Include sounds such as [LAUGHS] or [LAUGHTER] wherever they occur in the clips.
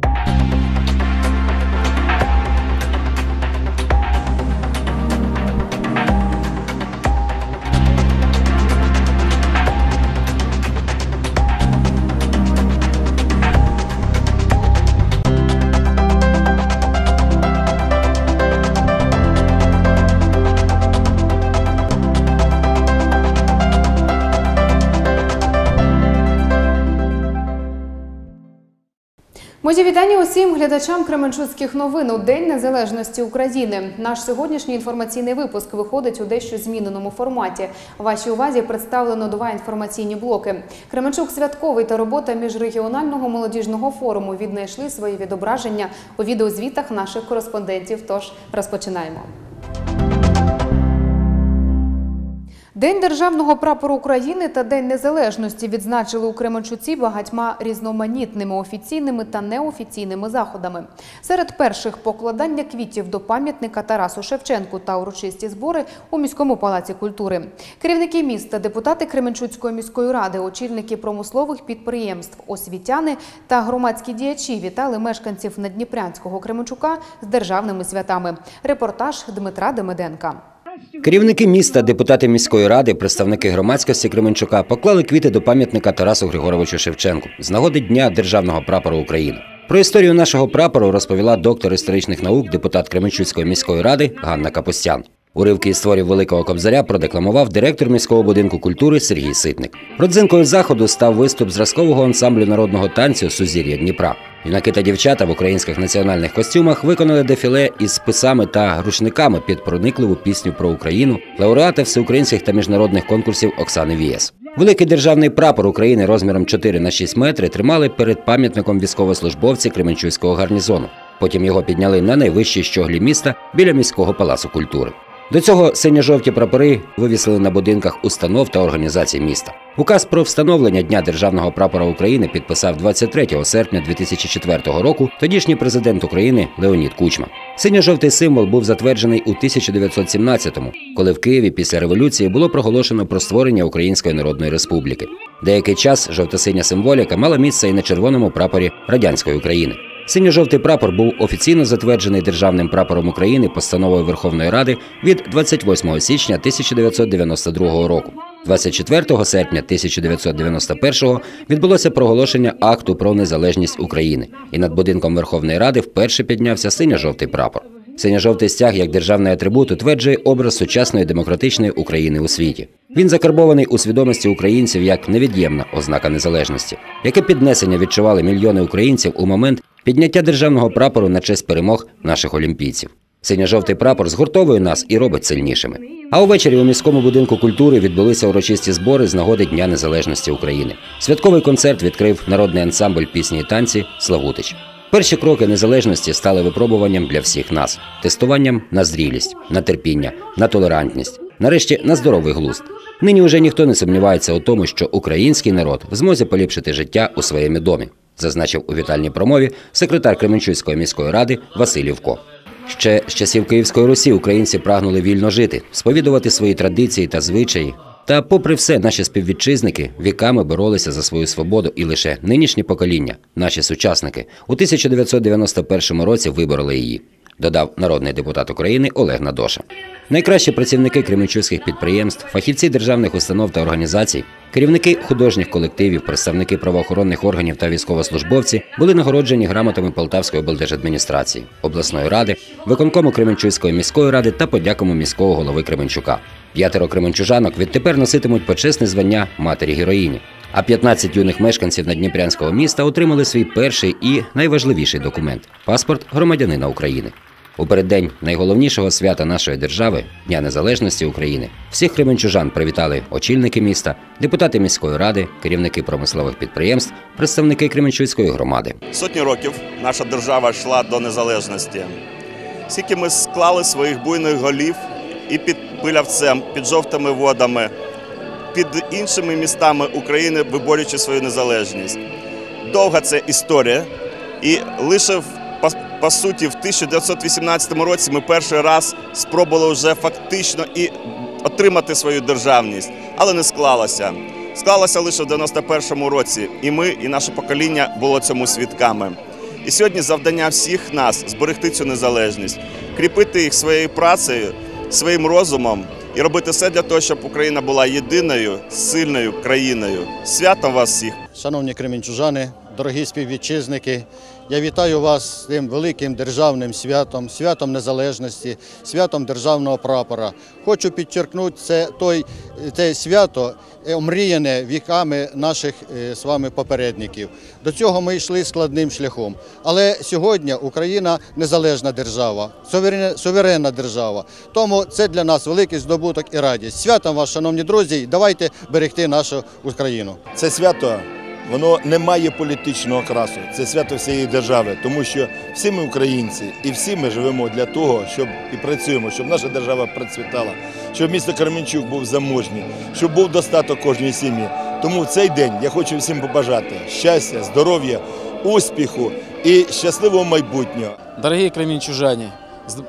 you Мої вітання усім глядачам Кременчуцьких новин у День Незалежності України. Наш сьогоднішній інформаційний випуск виходить у дещо зміненому форматі. Вашій увазі представлено два інформаційні блоки. Кременчук святковий та робота міжрегіонального молодіжного форуму віднайшли свої відображення у відеозвітах наших кореспондентів. Тож розпочинаємо. День державного прапору України та День Незалежності відзначили у Кременчуці багатьма різноманітними офіційними та неофіційними заходами. Серед перших покладання квітів до пам'ятника Тарасу Шевченку та урочисті збори у міському палаці культури. Керівники міста, депутати Кременчуцької міської ради, очільники промислових підприємств, освітяни та громадські діячі вітали мешканців Надніпрянського Кременчука з державними святами. Репортаж Дмитра Демиденка. Керівники міста, депутати міської ради, представники громадськості Кременчука поклали квіти до пам'ятника Тарасу Григоровичу Шевченку з нагоди Дня державного прапору України. Про історію нашого прапору розповіла доктор історичних наук, депутат Кременчуцької міської ради Ганна Капустян. Уривки із творів Великого Кобзаря продекламував директор міського будинку культури Сергій Ситник. Родзинкою заходу став виступ зразкового ансамблю народного танцю Сузір'я Дніпра. Юнаки та дівчата в українських національних костюмах виконали дефіле із списами та рушниками під проникливу пісню про Україну, лауреати всеукраїнських та міжнародних конкурсів Оксани Вієс. Великий державний прапор України розміром 4 на 6 метри тримали перед пам'ятником військовослужбовці Кременчуцького гарнізону. Потім його підняли на найвищій щоглі міста біля міського палацу культури. До цього синьо-жовті прапори вивісили на будинках установ та організацій міста. Указ про встановлення Дня державного прапора України підписав 23 серпня 2004 року тодішній президент України Леонід Кучма. Синьо-жовтий символ був затверджений у 1917-му, коли в Києві після революції було проголошено про створення Української Народної Республіки. Деякий час жовто-синя символіка мала місце і на червоному прапорі радянської України. Синьо-жовтий прапор був офіційно затверджений державним прапором України постановою Верховної Ради від 28 січня 1992 року. 24 серпня 1991 відбулося проголошення акту про незалежність України, і над будинком Верховної Ради вперше піднявся синьо-жовтий прапор. Синьо-жовтий стяг як державний атрибут утверджує образ сучасної демократичної України у світі. Він закарбований у свідомості українців як невід'ємна ознака незалежності, яке піднесення відчували мільйони українців у момент підняття державного прапору на честь перемог наших олімпійців. Синьо-жовтий прапор згуртовує нас і робить сильнішими. А увечері у міському будинку культури відбулися урочисті збори з нагоди Дня Незалежності України. Святковий концерт відкрив народний ансамбль пісні і танці Славутич. Перші кроки незалежності стали випробуванням для всіх нас, тестуванням на зрілість, на терпіння, на толерантність, нарешті на здоровий глузд. Нині вже ніхто не сумнівається у тому, що український народ в змозі поліпшити життя у своєму домі, зазначив у вітальній промові секретар Кременчуцької міської ради Василь Івко. Ще з часів Київської Русі українці прагнули вільно жити, сповідувати свої традиції та звичаї. Та, попри все, наші співвітчизники віками боролися за свою свободу, і лише нинішнє покоління, наші сучасники, у 1991 році вибороли її. Додав народний депутат України Олег Надоша. Найкращі працівники кременчуцьких підприємств, фахівці державних установ та організацій, керівники художніх колективів, представники правоохоронних органів та військовослужбовці були нагороджені грамотами Полтавської облдержадміністрації, обласної ради, виконкому Кременчуцької міської ради та подякому міського голови Кременчука. П'ятеро кременчужанок відтепер носитимуть почесне звання матері героїні. А 15 юних мешканців Надніпрянського міста отримали свій перший і найважливіший документ паспорт громадянина України. У переддень найголовнішого свята нашої держави Дня Незалежності України всіх кременчужан привітали очільники міста, депутати міської ради, керівники промислових підприємств, представники Кременчуцької громади. Сотні років наша держава йшла до незалежності. Скільки ми склали своїх буйних голів і під пилявцем, під жовтими водами, під іншими містами України, виборюючи свою незалежність. Довга це історія, і лише в по, суті, в 1918 році ми перший раз спробували вже фактично і отримати свою державність, але не склалося. Склалося лише в 91-му році, і ми, і наше покоління було цьому свідками. І сьогодні завдання всіх нас зберегти цю незалежність, кріпити їх своєю працею, своїм розумом і робити все для того, щоб Україна була єдиною сильною країною. Святом вас всіх! Шановні кременчужани, дорогі співвітчизники, я вітаю вас з тим великим державним святом, святом незалежності, святом державного прапора. Хочу підчеркнути, це той це свято е, омріяне віками наших е, з вами попередників. До цього ми йшли складним шляхом. Але сьогодні Україна незалежна держава, суверенна держава. Тому це для нас великий здобуток і радість. Святом вас, шановні друзі, і давайте берегти нашу Україну. Це свято воно не має політичного окрасу. Це свято всієї держави, тому що всі ми українці і всі ми живемо для того, щоб і працюємо, щоб наша держава процвітала, щоб місто Кременчук був заможній, щоб був достаток кожній сім'ї. Тому в цей день я хочу всім побажати щастя, здоров'я, успіху і щасливого майбутнього. Дорогие кременчужане,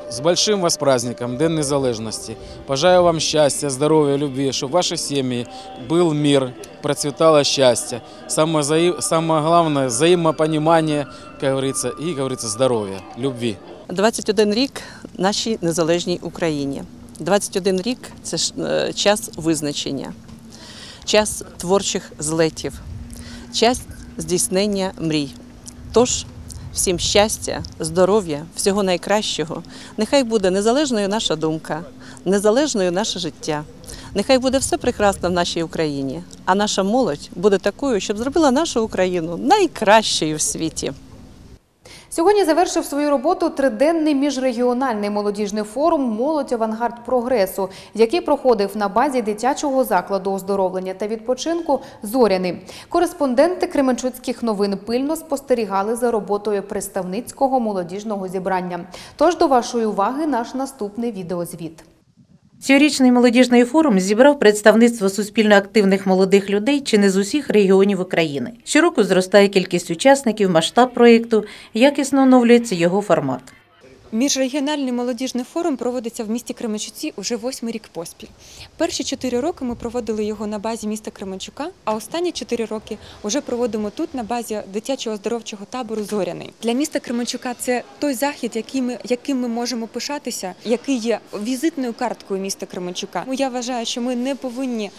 с большим вас праздником, День Незалежности. Пожелаю вам счастья, здоровья, любви, чтобы в вашей семье был мир, процветало счастье. Самое, заи- самое главное – взаимопонимание, как говорится, и, как говорится, любви. 21 рік нашій незалежній Україні. 21 рік це е, час визначення, час творчих злетів, час здійснення мрій. Тож всім щастя, здоров'я, всього найкращого. Нехай буде незалежною наша думка, незалежною наше життя. Нехай буде все прекрасно в нашій Україні, а наша молодь буде такою, щоб зробила нашу Україну найкращою в світі. Сьогодні завершив свою роботу триденний міжрегіональний молодіжний форум Молодь авангард прогресу, який проходив на базі дитячого закладу оздоровлення та відпочинку Зоряни. Кореспонденти Кременчуцьких новин пильно спостерігали за роботою представницького молодіжного зібрання. Тож до вашої уваги наш наступний відеозвіт. Цьогорічний молодіжний форум зібрав представництво суспільно активних молодих людей чи не з усіх регіонів України. Щороку зростає кількість учасників, масштаб проєкту, якісно оновлюється його формат. Міжрегіональний молодіжний форум проводиться в місті Кременчуці уже восьмий рік поспіль. Перші чотири роки ми проводили його на базі міста Кременчука, а останні чотири роки вже проводимо тут на базі дитячого оздоровчого табору Зоряний. Для міста Кременчука це той захід, який ми, яким ми можемо пишатися, який є візитною карткою міста Кременчука. Тому я вважаю, що ми не повинні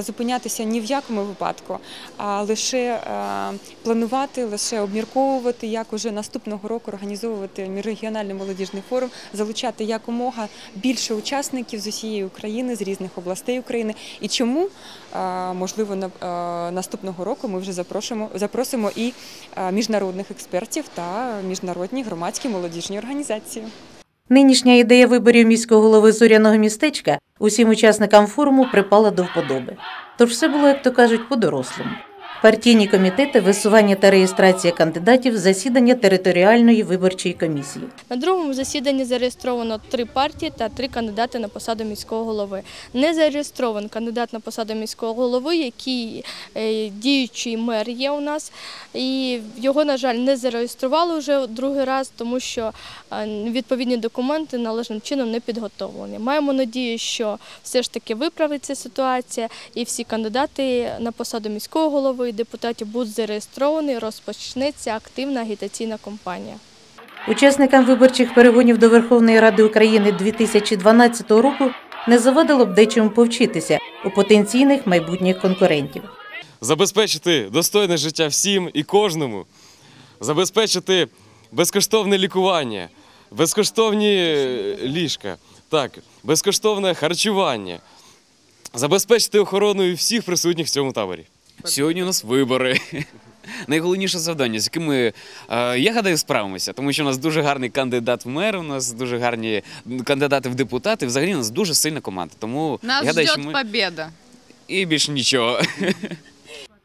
зупинятися ні в якому випадку, а лише планувати, лише обмірковувати, як уже наступного року організовувати міжрегіональний молодіжний форум, залучати якомога більше учасників з усієї України, з різних областей України. І чому можливо на наступного року ми вже запрошуємо запросимо і міжнародних експертів та міжнародні громадські молодіжні організації. Нинішня ідея виборів міського голови зоряного містечка усім учасникам форуму припала до вподоби. Тож все було, як то кажуть, по-дорослому. Партійні комітети, висування та реєстрація кандидатів, засідання територіальної виборчої комісії. На другому засіданні зареєстровано три партії та три кандидати на посаду міського голови. Не зареєстрований кандидат на посаду міського голови, який е, діючий мер є у нас. І його, на жаль, не зареєстрували вже другий раз, тому що е, відповідні документи належним чином не підготовлені. Маємо надію, що все ж таки виправиться ситуація, і всі кандидати на посаду міського голови і депутатів будуть зареєстровані. Розпочнеться активна агітаційна кампанія. Учасникам виборчих перегонів до Верховної Ради України 2012 року не завадило б дечому повчитися у потенційних майбутніх конкурентів. забезпечити достойне життя всім і кожному, забезпечити безкоштовне лікування, безкоштовні е, ліжка, так, безкоштовне харчування, забезпечити охороною всіх присутніх в цьому таборі. Сьогодні у нас вибори. Найголовніше завдання, з яким ми, е, я гадаю, справимося, тому що у нас дуже гарний кандидат в мер, у нас дуже гарні кандидати в депутати. Взагалі у нас дуже сильна команда. Тому Нас я гадаю, ждет що ми победа. і більше нічого.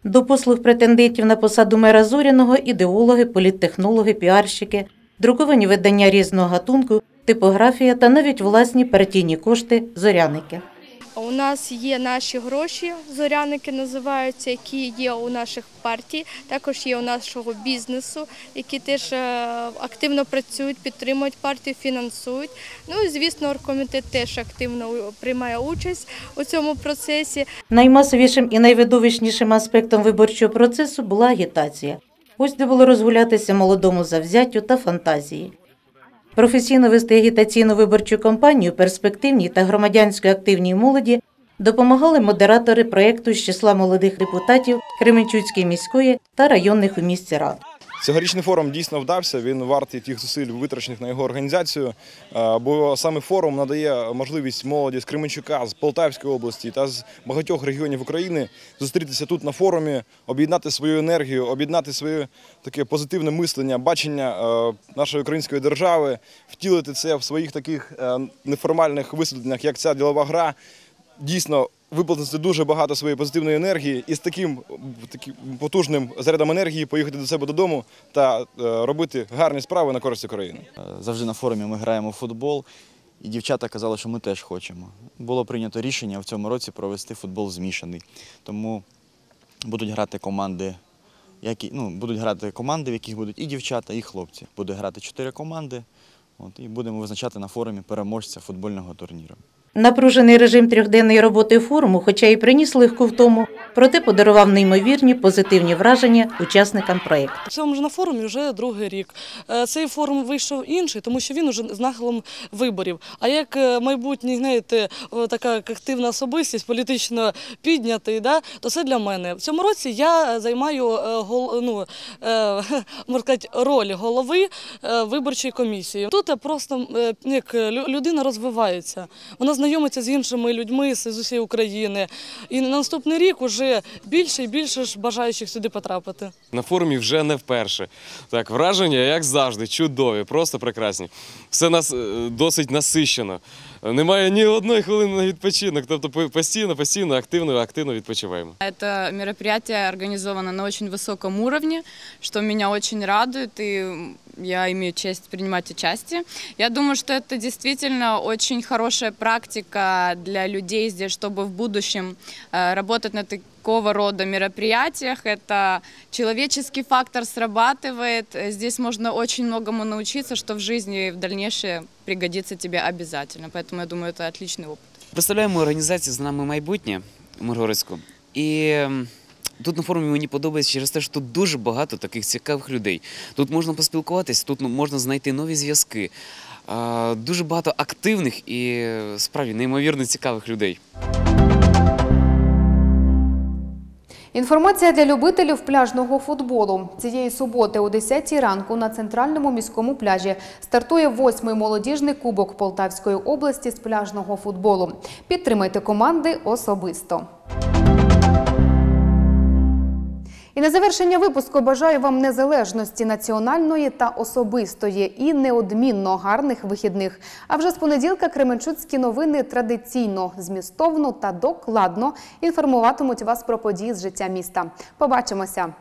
До послуг претендентів на посаду мера Зоряного ідеологи, політтехнологи, піарщики, друковані видання різного гатунку, типографія та навіть власні партійні кошти зоряники. У нас є наші гроші, зоряники називаються, які є у наших партій. Також є у нашого бізнесу, які теж е, активно працюють, підтримують партію, фінансують. Ну і звісно, оргкомітет теж активно приймає участь у цьому процесі. Наймасовішим і найвидовищнішим аспектом виборчого процесу була агітація. Ось де було розгулятися молодому завзяттю та фантазії. Професійно вести агітаційну виборчу кампанію перспективній та громадянсько активній молоді допомагали модератори проєкту з числа молодих депутатів Кременчуцької міської та районних у місті рад. Цьогорічний форум дійсно вдався. Він вартий тих зусиль, витрачених на його організацію. Е, Бо саме форум надає можливість молоді з Кременчука, з Полтавської області та з багатьох регіонів України зустрітися тут на форумі, об'єднати свою енергію, об'єднати своє таке позитивне мислення, бачення е, нашої української держави, втілити це в своїх таких е, неформальних висвітленнях, як ця ділова гра. Дійсно. Виплатити дуже багато своєї позитивної енергії і з таким, таким потужним зарядом енергії поїхати до себе додому та е, робити гарні справи на користь України. Завжди на форумі ми граємо в футбол, і дівчата казали, що ми теж хочемо. Було прийнято рішення в цьому році провести футбол змішаний. Тому будуть грати команди, які, ну, будуть грати команди, в яких будуть і дівчата, і хлопці. Буде грати чотири команди. От, і будемо визначати на форумі переможця футбольного турніру. Напружений режим трьохденної роботи форуму, хоча й приніс легку втому, проте подарував неймовірні позитивні враження учасникам проєкту. Цьому ж на форумі вже другий рік. Е, Цей форум вийшов інший, тому що він уже з нахилом виборів. А як е, майбутній, знаєте, така активна особистість, політично піднятий, да, то це для мене. В цьому році я займаю е, ну, [LAUGHS] можна сказати, роль голови виборчої комісії. Тут е, просто як людина розвивається. Вона знайомиться з іншими людьми з усієї України. І на наступний рік уже більше і більше ж бажаючих сюди потрапити. На форумі вже не вперше. Так, враження, як завжди, чудові, просто прекрасні. Все нас е, досить насищено. Немає ні одної хвилини на відпочинок. Тобто постійно, постійно, активно, активно відпочиваємо. Это мероприятие организовано на очень высоком уровне, что меня очень радует, и я имею честь принимать участие. Я думаю, что это действительно очень хорошая практика для людей здесь, чтобы в будущем э, работать на такого рода мероприятиях. Это человеческий фактор срабатывает. Э, Здесь можно очень многому научиться, что в жизни в дальнейшее пригодится тебе обязательно. Поэтому я думаю, это отличный опыт. Представляємо організацію з нами майбутнє Миргородську. І ем, тут на форумі мені подобається через те, що тут дуже багато таких цікавих людей. Тут можна поспілкуватись, тут можна знайти нові зв'язки. Дуже багато активних і справді неймовірно цікавих людей. Інформація для любителів пляжного футболу. Цієї суботи о 10 ранку на центральному міському пляжі стартує восьмий молодіжний кубок Полтавської області з пляжного футболу. Підтримайте команди особисто. І на завершення випуску бажаю вам незалежності національної та особистої і неодмінно гарних вихідних. А вже з понеділка Кременчуцькі новини традиційно, змістовно та докладно інформуватимуть вас про події з життя міста. Побачимося!